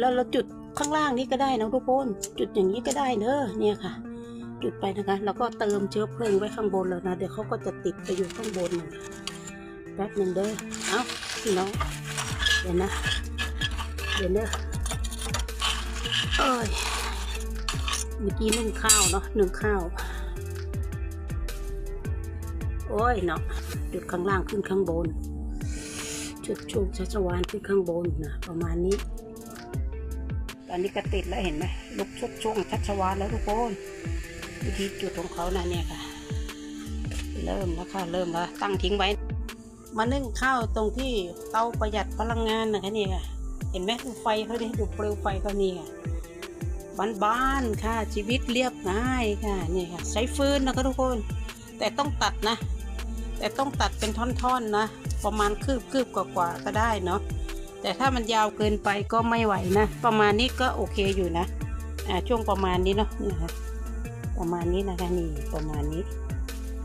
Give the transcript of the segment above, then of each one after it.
แล้วเราจุดข้างล่างนี้ก็ได้นะทุกคนจุดอย่างนี้ก็ได้เนอะเนี่ยค่ะ จุดไปนะคะแล้วก็เติมเชื้อเพลิงไว้ข้างบนแล้วนะเดี๋ยวเขาก็จะติดไปอยู่ข้างบนแป๊บหนึ่งเด้อเอ้าพี่น้องเดี๋ยวนะเดี๋ยวเด้อเอ้ยเมื่อกี้นึ่งข้าวเนาะนึ่งข้าว โอ้ยเนาะจุดข้างล่างขึ้นข้างบนจุดชูชัชวานขึ้นข้างบนนะประมาณนี้ อนนี้ก็ติดแล้วเห็นไหมลุกชุกช่วงชัชวานแล้วทุกคนวิธีจุดของเขานะเนี่ยค่ะ เริ่มแล้วค่ะเริ่มแล้วตั้งทิ้งไว้ มานึ่งข้าวตรงที่เตาประหยัดพลังงานนะคะเนี่ยค่ะเห็นไหมดูไฟเขาดิดูเปลวไฟเขานี่ค่ะบ้านๆค่ะชีวิตเรียบง่ายค่ะนี่ค่ะใช้ฟืนนะคะทุกคน แต่ต้องตัดนะ แต่ต้องตัดเป็นท่อนๆนะประมาณคืบคืบกว่าๆก็ได้เนาะ แต่ถ้ามันยาวเกินไปก็ไม่ไหวนะ ประมาณนี้ก็โอเคอยู่นะอ่าช่วงประมาณนี้เนาะนี่ค่ะประมาณนี้นะคะนี่ประมาณนี้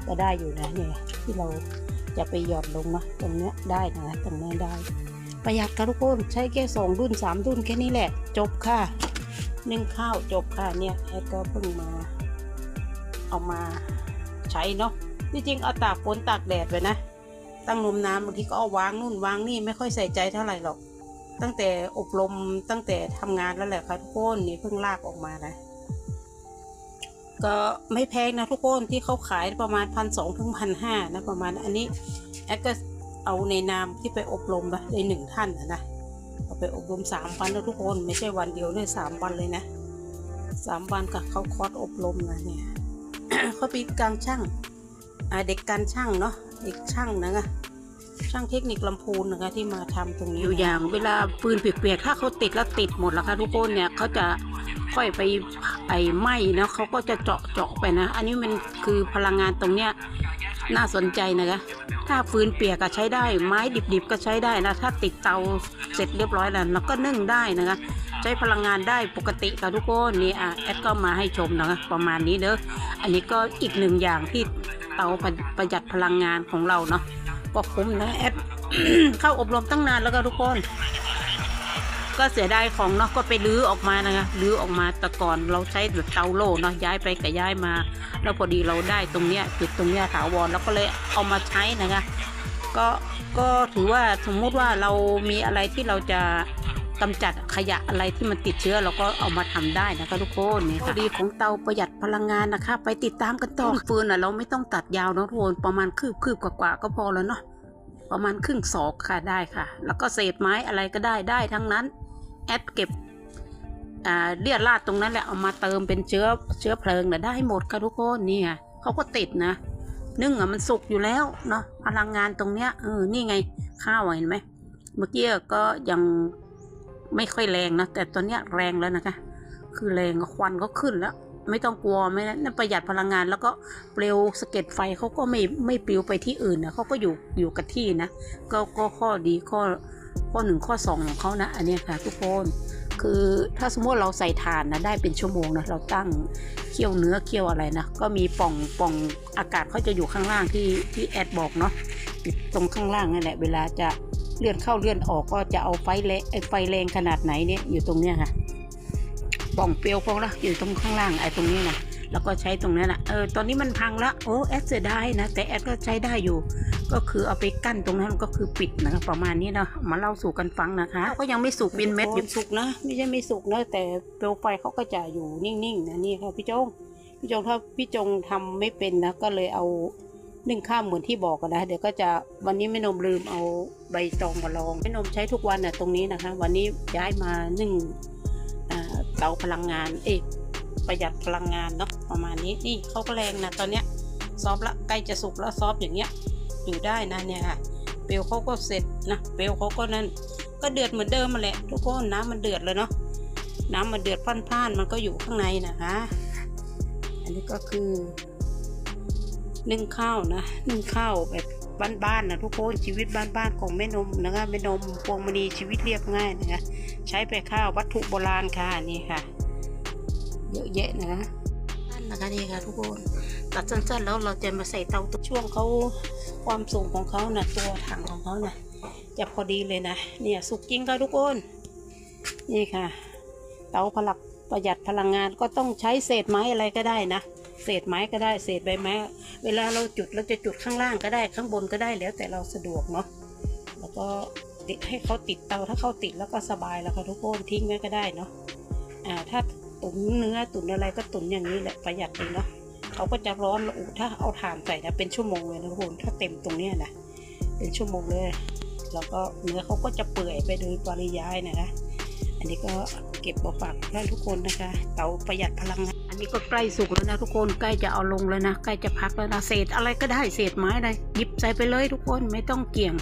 ก็ได้อยู่นะเนี่ยที่เราจะไปหย่อนลงนะตรงเนี้ยได้นะตรงนี้ได้ ประหยัดค่ะทุกคนใช้แค่สองรุ่นสามรุ่นแค่นี้แหละ จบค่ะนึ่งข้าวจบค่ะเนี่ยแอดก็เพิ่งมา เอามาใช้เนาะที่จริงเอาตากฝนตากแดดไปนะ ตั้งนมน้ำบางทีก็เอาวางนู่นวางนี่ไม่ค่อยใส่ใจเท่าไหร่หรอก ตั้งแต่อบรมตั้งแต่ทำงานแล้วแหละค่ะทุกคนนี่เพิ่งลากออกมานะก็ไม่แพงนะทุกคนที่เขาขายประมาณพันสองถึงพันห้านะประมาณอันนี้แอดก็เอาในนามที่ไปอบรมนะในหนึ่งท่านนะเอาไปอบรมสามวันนะทุกคนไม่ใช่วันเดียวเลยสามวันเลยนะสามวันกับเขาคอร์สอบรมนะเนี่ยเขาปีกลางช่างเด็กการช่างเนาะเด็กช่างนะะ ช่างเทคนิคลำพูนนะคะที่มาทำตรงนี้อยู่อย่างเวลาปืนเปียกๆถ้าเขาติดแล้วติดหมดแล้วค่ะทุกคนเนี่ยเขาจะค่อยไปไอ้ไหม้นะเขาก็จะเจาะเจาะไปนะ อันนี้มันคือพลังงานตรงเนี้ยน่าสนใจนะคะ ถ้าฟืนเปียกก็ใช้ได้ ไม้ดิบๆก็ใช้ได้นะ ถ้าติดเตาเสร็จเรียบร้อยแล้วเราก็นึ่งได้นะคะ ใช้พลังงานได้ปกติค่ะทุกคนนี่อะแอดก็มาให้ชมนะคะประมาณนี้เด้อ อันนี้ก็อีกหนึ่งอย่างที่เตาประประหยัดพลังงานของเราเนาะ ก็คุ้มนะแอดเข้าอบรมตั้งนานแล้วก็ทุกคน ก็เสียดายของเนาะก็ไปลื้อออกมานะคะลื้อออกมาแต่ก่อนเราใช้แบบเตาโล่เนาะย้ายไปกับย้ายมา แล้วพอดีเราได้ตรงเนี้ยจุดตรงเนี้ยถาวรแล้วก็เลยเอามาใช้นะคะก็ก็ถือว่าสมมุติว่าเรามีอะไรที่เราจะ กำจัดขยะอะไรที่มันติดเชื้อเราก็เอามาทำได้นะคะทุกคนนี่ค่ะดีของเตาประหยัดพลังงานนะคะ ไปติดตามกันต่อฟืนอะเราไม่ต้องตัดยาวเนาะทุกคนประมาณคืบคืบกว่าๆก็พอแล้วเนาะประมาณครึ่งศอกค่ะได้ค่ะ แล้วก็เศษไม้อะไรก็ได้ได้ทั้งนั้น แอดเก็บอ่าเลียดลาดตรงนั้นแหละเอามาเติมเป็นเชื้อเชื้อเพลิงนะได้หมดค่ะทุกคนนี่ไงเขาก็ติดนะนึ่งอะมันสุกอยู่แล้วเนาะพลังงานตรงเนี้ยเออนี่ไงข้าวอะเห็นไหมเมื่อกี้ก็ยัง ไม่ค่อยแรงนะ แต่ตอนนี้แรงแล้วนะคะ คือแรงควันก็ขึ้นแล้ว ไม่ต้องกลัวไม่นั่นประหยัดพลังงาน แล้วก็เปลวสะเก็ดไฟเขาก็ไม่ไม่ปลิวไปที่อื่นนะเขาก็อยู่อยู่กับที่นะก็ก็ข้อดีข้อข้อหนึ่งข้อสองของเขานะอันนี้ค่ะ ทุกคนคือถ้าสมมติเราใส่ถ่านนะได้เป็นชั่วโมงนะเราตั้งเคี่ยวเนื้อเคี่ยวอะไรนะก็มีป่องป่องอากาศเขาจะอยู่ข้างล่างที่ที่แอดบอกเนาะอยู่ตรงข้างล่างนั่นแหละเวลาจะ เลื่อนเข้าเลื่อนออกก็จะเอาไฟแรงไอไฟแรงขนาดไหนเนี่ยอยู่ตรงเนี้ยค่ะป่องเปลวของเราอยู่ตรงข้างล่างไอ้ตรงนี้นะแล้วก็ใช้ตรงนั้นนะเออตอนนี้มันพังละโอ้แอดเสียดายนะแต่แอดก็ใช้ได้อยู่ ก็คือเอาไปกั้นตรงนั้นก็คือปิดนะคะประมาณนี้เนาะมาเล่าสู่กันฟังนะคะก็ยังไม่สุกเป็นเม็ดอยู่สุกนะ ไม่ใช่ไม่สุกนะแต่เปลวไฟเขาก็จะอยู่นิ่งๆนะนี่ค่ะพี่จงพี่จงถ้าพี่จงทำไม่เป็นนะก็เลยเอา นึ่งข้าวเหมือนที่บอกกันนะเดี๋ยวก็จะวันนี้แม่นมลืมเอาใบตองมาลองแม่นมใช้ทุกวันนะตรงนี้นะคะ วันนี้ย้ายมานึ่งเตาพลังงานเอ๊ะประหยัดพลังงานเนาะประมาณนี้นี่เขาก็แรงนะตอนเนี้ยซอฟละใกล้จะสุกแล้วซอฟอย่างเงี้ยอยู่ได้นะเนี่ยค่ะเปลวเขาก็เสร็จนะเปลวเขาก็นั่นก็เดือดเหมือนเดิมมาแหละทุกคนน้ำมันเดือดเลยเนาะน้ำมันเดือดพ่านๆมันก็อยู่ข้างในนะคะ อันนี้ก็คือ นึ่งข้าวนะนึ่งข้าวแบบบ้านๆนะทุกคนชีวิตบ้านๆของแม่นมนะคะแม่นมพวงมณีชีวิตเรียบง่ายนะคะใช้ไปข้าววัตถุโบราณค่ะนี่ค่ะ เยอะแยะนะคะนั่นนะคะนี่ค่ะทุกคนตัดสั้นๆ แล้วเราจะมาใส่เตาตัวช่วงเขาความสูงของเขานะตัวถังของเขานะจะพอดีเลยนะเนี่ยสุกจริงค่ะทุกคนนี่ค่ะ เตาผลักประหยัดพลังงานก็ต้องใช้เศษไม้อะไรก็ได้นะ เศษไม้ก็ได้เศษใบไม้ เวลาเราจุดเราจะจุดข้างล่างก็ได้ข้างบนก็ได้แล้วแต่เราสะดวกเนาะแล้วก็ติดให้เขาติดเตาถ้าเขาติดแล้วก็สบายแล้วค่ะทุกคนทิ้งไว้ก็ได้เนาะอ่าถ้าตุ๋นเนื้อตุ๋นอะไรก็ตุ๋นอย่างนี้แหละประหยัดดีเนาะเขาก็จะร้อนระอุถ้าเอาถ่านใส่นะเป็นชั่วโมงเลยนะทุกคนถ้าเต็มตรงเนี้ยนะเป็นชั่วโมงเลยแล้วก็เนื้อเขาก็จะเปื่อยไปโดยปริยายนะคะอันนี้ก็เก็บมาฝากท่านทุกคนนะคะ เตาประหยัดพลังงาน นี้ก็ใกล้สุกแล้วนะทุกคนใกล้จะเอาลงแล้วนะใกล้จะพักแล้วนะเศษอะไรก็ได้เศษไม้อะไรหยิบใส่ไปเลยทุกคนไม่ต้องเกี่ยง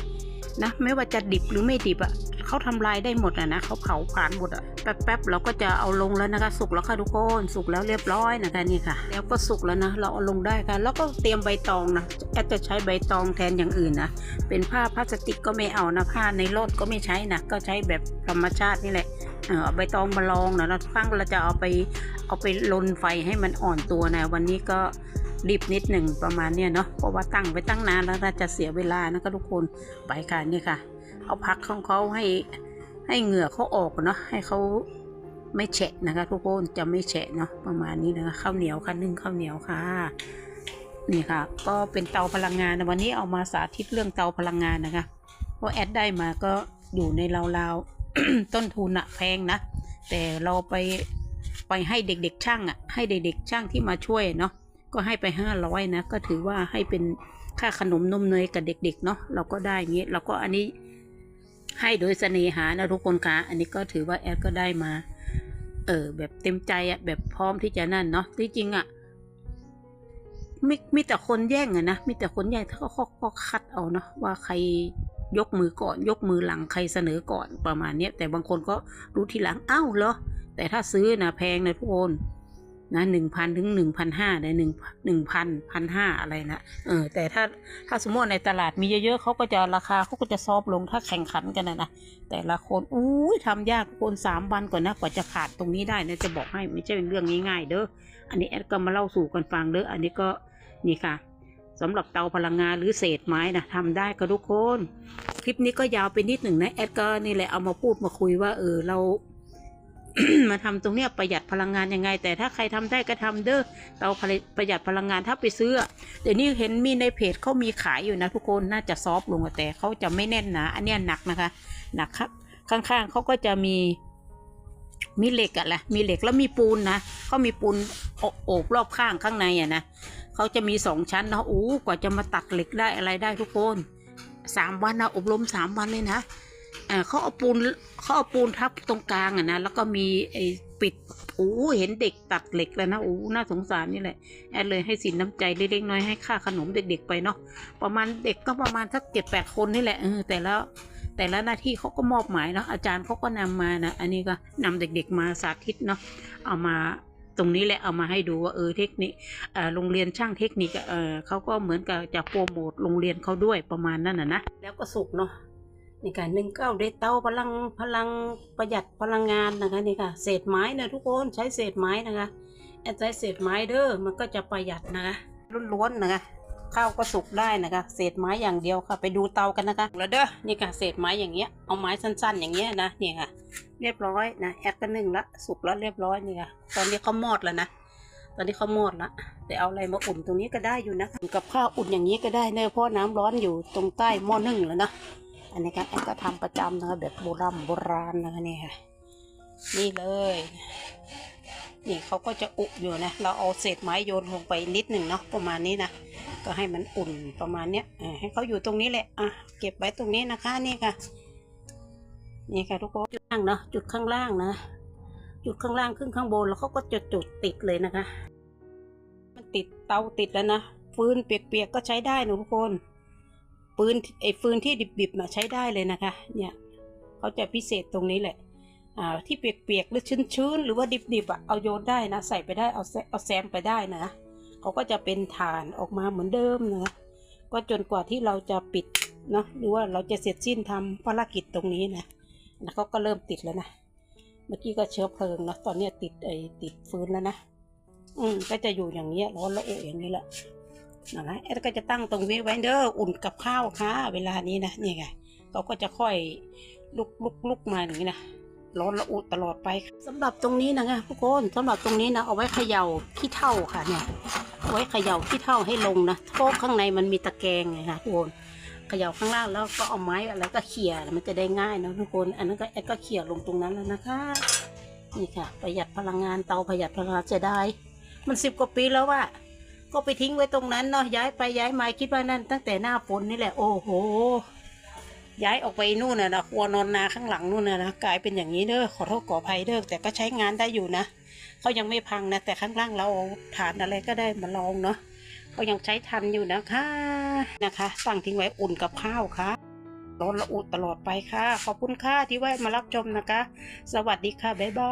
นะไม่ว่าจะดิบหรือไม่ดิบอะ่ะเขาทำลายได้หมดอะนะเขาเผาผ่านหมดอะ่ะแป๊บๆเราก็จะเอาลงแล้วนะคะสุกแล้วค่ะทุกคนสุกแล้วเรียบร้อยนะคะนี่ค่ะ แล้วก็สุกแล้วนะเราเอาลงได้ค่ะ แล้วก็เตรียมใบตองนะแอดจะใช้ใบตองแทนอย่างอื่นนะเป็นผ้าพลาสติกก็ไม่เอานะผ้าในรถก็ไม่ใช้นะก็ใช้แบบธรรมชาตินี่แหละ ใบตองมาลองนะแล้วครั้งเราจะเอาไปเอาไปลนไฟให้มันอ่อนตัวนะ วันนี้ก็รีบนิดหนึ่งประมาณเนี้ยเนาะเพราะว่าตั้งไปตั้งนานแล้วน่าจะเสียเวลานะคะทุกคนไปค่ะนี่ค่ะ เอาพักของเขาให้ให้เหงื่อเขาออกเนาะให้เขาไม่แฉะนะคะ ทุกคนจะไม่แฉะเนาะประมาณนี้นะคะข้าวเหนียวค่ะนึ่งข้าวเหนียวค่ะนี่ค่ะ ก็เป็นเตาพลังงานนะวันนี้เอามาสาธิตเรื่องเตาพลังงานนะคะเพราะแอดได้มาก็อยู่ในราวๆ ต้นทุนอะแพงนะ แต่เราไปไปให้เด็กๆช่างอะให้เด็กๆช่างที่มาช่วยเนาะก็ให้ไปห้าร้อยนะ ก็ถือว่าให้เป็นค่าขนมนมเนยกับเด็ก ๆ เนาะเราก็ได้อย่างงี้เราก็อันนี้ให้โดยเสน่หานะทุกคนคะอันนี้ก็ถือว่าแอดก็ได้มา เออ แบบเต็มใจอะแบบพร้อมที่จะนั่นเนาะที่จริงอะมีมีแต่คนแย่งอะนะมีแต่คนแย่งถ้าเขาเขาเขาคัดเอาเนาะว่าใคร ยกมือก่อน ยกมือหลังใครเสนอก่อนประมาณนี้แต่บางคนก็รู้ทีหลังอ้าวเหรอแต่ถ้าซื้อนะแพงนะทุกคนนะหนึ่งพันถึงหนึ่งพันห้าในหนึ่งหนึ่งพันพันห้าอะไรนะเออแต่ถ้าถ้าสมมติในตลาดมีเยอะๆเขาก็จะราคาเขาก็จะซอฟลงถ้าแข่งขันกันนะนะแต่ละคนอุ้ยทำยากคนสามวันก่อนนะกว่าจะผ่านตรงนี้ได้นะจะบอกให้ไม่ใช่เป็นเรื่องง่ายๆเด้ออันนี้แอดก็มาเล่าสู่กันฟังเด้ออันนี้ก็นี่ค่ะ สำหรับเตาพลังงานหรือเศษไม้นะทำได้ก็ทุกคน คลิปนี้ก็ยาวไปนิดหนึ่งนะแอดก็นี่แหละเอามาพูดมาคุยว่าเออเรา มาทำตรงเนี้ยประหยัดพลังงานยังไง แต่ถ้าใครทำได้ก็ทำเด้อเตาประหยัดพลังงานถ้าไปซื้อเดี๋ยวนี้เห็นมีในเพจเขามีขายอยู่นะทุกคนน่าจะซอฟต์ลงแต่เขาจะไม่แน่นหนาอันเนี้ยหนักนะคะหนักครับข้างๆเขาก็จะมี มีเหล็กอะแหละมีเหล็กแล้วมีปูนนะเขามีปูนโอบรอบข้างข้างในอะนะเขาจะมีสองชั้นนะอู้กว่าจะมาตัดเหล็กได้อะไรได้ทุกคนสามวันนะอบรมสามวันเลยนะเขาเอาปูนเขาเอาปูนทับตรงกลางอะนะแล้วก็มีไอ้ปิดโอ้เห็นเด็กตัดเหล็กแล้วนะโอ้น่าสงสารนี่แหละแอดเลยให้สินน้ำใจเล็กๆน้อยให้ค่าขนมเด็กๆไปเนาะประมาณเด็กก็ประมาณสักเจ็ดแปดคนนี่แหละเออแต่แล้ว แต่ละหน้าที่เขาก็มอบหมายเนาะอาจารย์เขาก็นำมานะอันนี้ก็นำเด็กๆมาสาธิตเนาะเอามาตรงนี้แหละเอามาให้ดูว่าเออเทคนิคโรงเรียนช่างเทคนิคเออเขาก็เหมือนกับจะโปรโมทโรงเรียนเขาด้วยประมาณนั้นนะนะแล้วก็สุกเนาะนี่ค่ะหนึ่งเก้าได้เตาพลังพลังประหยัดพลังงานนะคะนี่ค่ะเศษไม้นะทุกคนใช้เศษไม้นะคะแอดใช้เศษไม้เด้อมันก็จะประหยัดนะคะล้วนๆนะคะ ข้าวก็สุกได้นะคะ เศษไม้อย่างเดียวค่ะ ไปดูเตากันนะคะแล้วเด้อนี่ค่ะเศษไม้อย่างเงี้ยเอาไม้สั้นๆ อย่างเงี้ยนะนี่ค่ะ เรียบร้อยนะแอดก็นึ่งละสุกแล้วเรียบร้อยนี่ค่ะตอนนี้เขามอดแล้วนะตอนนี้เขาหมดละแต่เอาอะไรมาอุ่นตรงนี้ก็ได้อยู่นะกับข้าวอุ่นอย่างนี้ก็ได้เนอะเพราะน้ำร้อนอยู่ตรงใต้หม้อนึ่งแล้วนะ อันนี้ครับแอนก็ทำประจำนะคะแบบโบราณโบราณนะคะนี่ค่ะ นี่เลย นี่เขาก็จะอุอยู่นะ เราเอาเศษไม้โยนลงไปนิดหนึ่งเนาะประมาณนี้นะ ก็ให้มันอุ่นประมาณเนี้ยให้เขาอยู่ตรงนี้แหละอะเก็บไว้ตรงนี้นะคะนี่ค่ะ นี่ค่ะทุกคนจุดข้างเนาะจุดข้างล่างนะ จุดข้างล่างขึ้นข้างบนแล้วเขาก็จะจุดติดเลยนะคะ มันติดเตาติดแล้วนะฟืนเปียกๆก็ใช้ได้นะทุกคนปืนไอ้ฟืนที่ดิบๆนะใช้ได้เลยนะคะ เนี่ยเขาจะพิเศษตรงนี้แหละอ่าที่เปียกๆหรือชื้นๆหรือว่าดิบๆอะเอาโยนได้นะ ใส่ไปได้เอาเอาแซมไปได้นะ เขาก็จะเป็นฐานออกมาเหมือนเดิมนะก็จนกว่าที่เราจะปิดเนาะหรือว่าเราจะเสร็จสิ้นทำภารกิจตรงนี้นะแล้วเขาก็เริ่มติดแล้วนะเมื่อกี้ก็เชื้อเพลิงเนาะตอนนี้ติดไอ้ติดฟืนแล้วนะอืมก็จะอยู่อย่างเงี้ยร้อนละอุอย่างนี้แหละนะแอดก็จะตั้งตรงนี้ไว้เด้ออุ่นกับข้าวค่ะ เวลานี้นะนี่ไงเขาก็จะค่อยลุกลุกลุกมาอย่างนี้นะร้อนระอุตลอดไปสำหรับตรงนี้นะไงทุกคนสำหรับตรงนี้นะเอาไว้เขย่าขี้เถ้าค่ะเนี่ย เอาไว้เขย่าขี้เถ้าให้ลงนะเพราะข้างในมันมีตะแกรงไงคะทุกคนเขย่าข้างล่างแล้วก็เอาไม้อะไรก็เขี่ยมันจะได้ง่ายนะทุกคนอันนั้นก็แอดก็เขี่ยลงตรงนั้นแล้วนะคะ นี่ค่ะ ประหยัดพลังงานเตาประหยัดพลังงานจะได้ มันสิบกว่าปีแล้วว่าก็ไปทิ้งไว้ตรงนั้นเนาะย้ายไปย้ายมาคิดว่านั่น ตั้งแต่หน้าฝนนี่แหละโอ้โหย้ายออกไปนู่นน่ะนะครัวนอนนาข้างหลังนู่นน่ะนะกลายเป็นอย่างนี้เด้อขอโทษขออภัยเด้อแต่ก็ใช้งานได้อยู่นะ เขายังไม่พังนะแต่ข้างล่างเราฐานอะไรก็ได้มาลองเนาะก็ยังใช้ทันอยู่นะคะนะคะตั้งทิ้งไว้อุ่นกับข้าวค่ะร้อนละอุตลอดไปค่ะ ขอบคุณค่ะที่แวะมารับชมนะคะ สวัสดีค่ะบ๊ายบาย